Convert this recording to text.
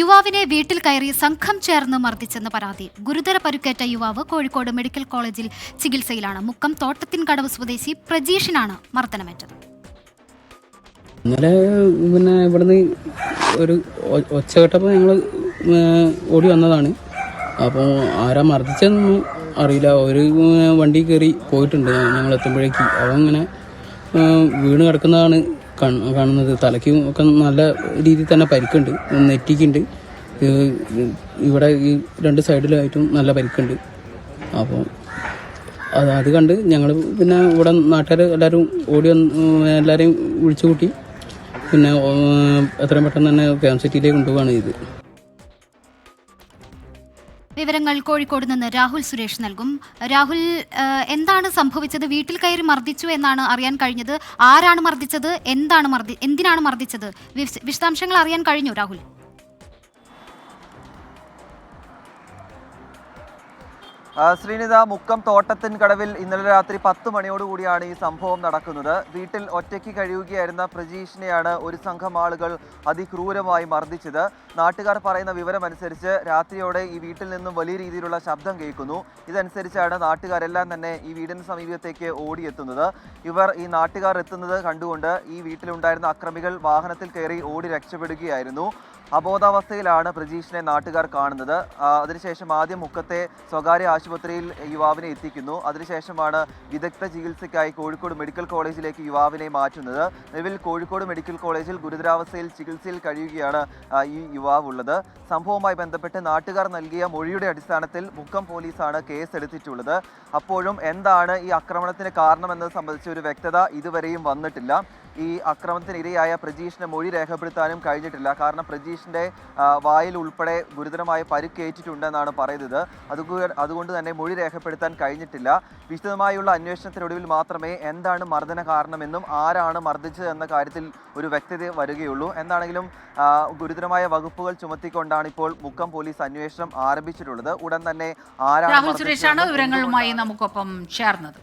യുവാവിനെ വീട്ടിൽ കയറി സംഘം ചേർന്ന് മർദ്ദിച്ചെന്ന് പരാതി. ഗുരുതര പരുക്കേറ്റ യുവാവ് കോഴിക്കോട് മെഡിക്കൽ കോളേജിൽ ചികിത്സയിലാണ്. മുക്കം തോട്ടത്തിൻകടവ് സ്വദേശി പ്രജീഷിനാണ് മർദ്ദനമേറ്റത്. ഇന്നലെ പിന്നെ ഇവിടുന്ന് ഒരു ഒച്ച കേട്ടപ്പോൾ ഞങ്ങൾ ഓടി വന്നതാണ്. അപ്പോൾ ആരാ മർദ്ദിച്ചതെന്നൊന്നും അറിയില്ല. ഒരു വണ്ടി കയറി പോയിട്ടുണ്ട് ഞങ്ങൾ എത്തുമ്പോഴേക്ക് അവൻ ഇങ്ങനെ വീണ് കിടക്കുന്നതാണ് കാണുന്നത്. തലയ്ക്കും ഒക്കെ നല്ല രീതിയിൽ തന്നെ പരിക്കുണ്ട്. നെറ്റിക്കുണ്ട്. ഇവിടെ ഈ രണ്ട് സൈഡിലായിട്ടും നല്ല പരിക്കുണ്ട്. അപ്പോൾ അത് അത് കണ്ട് ഞങ്ങൾ പിന്നെ ഇവിടെ നാട്ടുകാർ എല്ലാവരും ഓടി വന്ന് എല്ലാവരെയും വിളിച്ചു കൂട്ടി പിന്നെ എത്രയും പെട്ടെന്ന് തന്നെ ക്യാമ്പ് സിറ്റിയിലേക്ക് കൊണ്ടുപോവാണ് ഇത്. വിവരങ്ങൾ കോഴിക്കോട് നിന്ന് രാഹുൽ സുരേഷ് നൽകും. രാഹുൽ എന്താണ് സംഭവിച്ചത്? വീട്ടിൽ കയറി മർദ്ദിച്ചു എന്നാണ് അറിയാൻ കഴിഞ്ഞത്. ആരാണ് മർദ്ദിച്ചത്? എന്താണ് മർദ്ദി എന്തിനാണ് മർദ്ദിച്ചത്? വിശദാംശങ്ങൾ അറിയാൻ കഴിഞ്ഞു രാഹുൽ. ശ്രീനിത മുക്കം തോട്ടത്തിൻ കടവിൽ ഇന്നലെ രാത്രി പത്ത് മണിയോടുകൂടിയാണ് ഈ സംഭവം നടക്കുന്നത്. വീട്ടിൽ ഒറ്റയ്ക്ക് കഴിയുകയായിരുന്ന പ്രജീഷിനെയാണ് ഒരു സംഘം ആളുകൾ അതിക്രൂരമായി മർദ്ദിച്ചത്. നാട്ടുകാർ പറയുന്ന വിവരമനുസരിച്ച് രാത്രിയോടെ ഈ വീട്ടിൽ നിന്നും വലിയ രീതിയിലുള്ള ശബ്ദം കേൾക്കുന്നു. ഇതനുസരിച്ചാണ് നാട്ടുകാരെല്ലാം തന്നെ ഈ വീടിന് സമീപത്തേക്ക് ഓടിയെത്തുന്നത്. ഇവർ ഈ നാട്ടുകാർ എത്തുന്നത് കണ്ടുകൊണ്ട് ഈ വീട്ടിലുണ്ടായിരുന്ന അക്രമികൾ വാഹനത്തിൽ കയറി ഓടി രക്ഷപ്പെടുകയായിരുന്നു. അബോധാവസ്ഥയിലാണ് പ്രജീഷിനെ നാട്ടുകാർ കാണുന്നത്. അതിനുശേഷം ആദ്യം മുക്കത്തെ സ്വകാര്യ ആശുപത്രിയിൽ യുവാവിനെ എത്തിക്കുന്നു. അതിനുശേഷമാണ് വിദഗ്ധ ചികിത്സയ്ക്കായി കോഴിക്കോട് മെഡിക്കൽ കോളേജിലേക്ക് യുവാവിനെ മാറ്റുന്നത്. നിലവിൽ കോഴിക്കോട് മെഡിക്കൽ കോളേജിൽ ഗുരുതരാവസ്ഥയിൽ ചികിത്സയിൽ കഴിയുകയാണ് ഈ യുവാവ് ഉള്ളത് സംഭവവുമായി ബന്ധപ്പെട്ട് നാട്ടുകാർ നൽകിയ മൊഴിയുടെ അടിസ്ഥാനത്തിൽ മുക്കം പോലീസാണ് കേസ് എടുത്തിട്ടുള്ളത് അപ്പോഴും എന്താണ് ഈ ആക്രമണത്തിന് കാരണമെന്നത് സംബന്ധിച്ച് ഒരു വ്യക്തത ഇതുവരെയും വന്നിട്ടില്ല. ഈ ആക്രമണത്തിന് ഇരയായ മൊഴി രേഖപ്പെടുത്താനും കഴിഞ്ഞിട്ടില്ല. കാരണം പ്രജീഷിന്റെ ആ, വായിൽ ഉൾപ്പെടെ ഗുരുതരമായ പരുക്കേറ്റിട്ടുണ്ടെന്നാണ് പറയുന്നത്. അതുകൊണ്ട് തന്നെ മൊഴി രേഖപ്പെടുത്താൻ കഴിഞ്ഞിട്ടില്ല. വിശദമായുള്ള അന്വേഷണത്തിനൊടുവിൽ മാത്രമേ എന്താണ് മർദ്ദന കാരണമെന്നും ആരാണ് മർദ്ദിച്ചത് എന്ന കാര്യത്തിൽ ഒരു വ്യക്തത വരികയുള്ളൂ. എന്താണെങ്കിലും ഗുരുതരമായ വകുപ്പുകൾ ചുമത്തിക്കൊണ്ടാണ് ഇപ്പോൾ മുക്കം പോലീസ് അന്വേഷണം ആരംഭിച്ചിട്ടുള്ളത്. ഉടൻ തന്നെ ആരാണ് വിവരങ്ങളുമായി നമുക്കൊപ്പം ചേർന്നത്.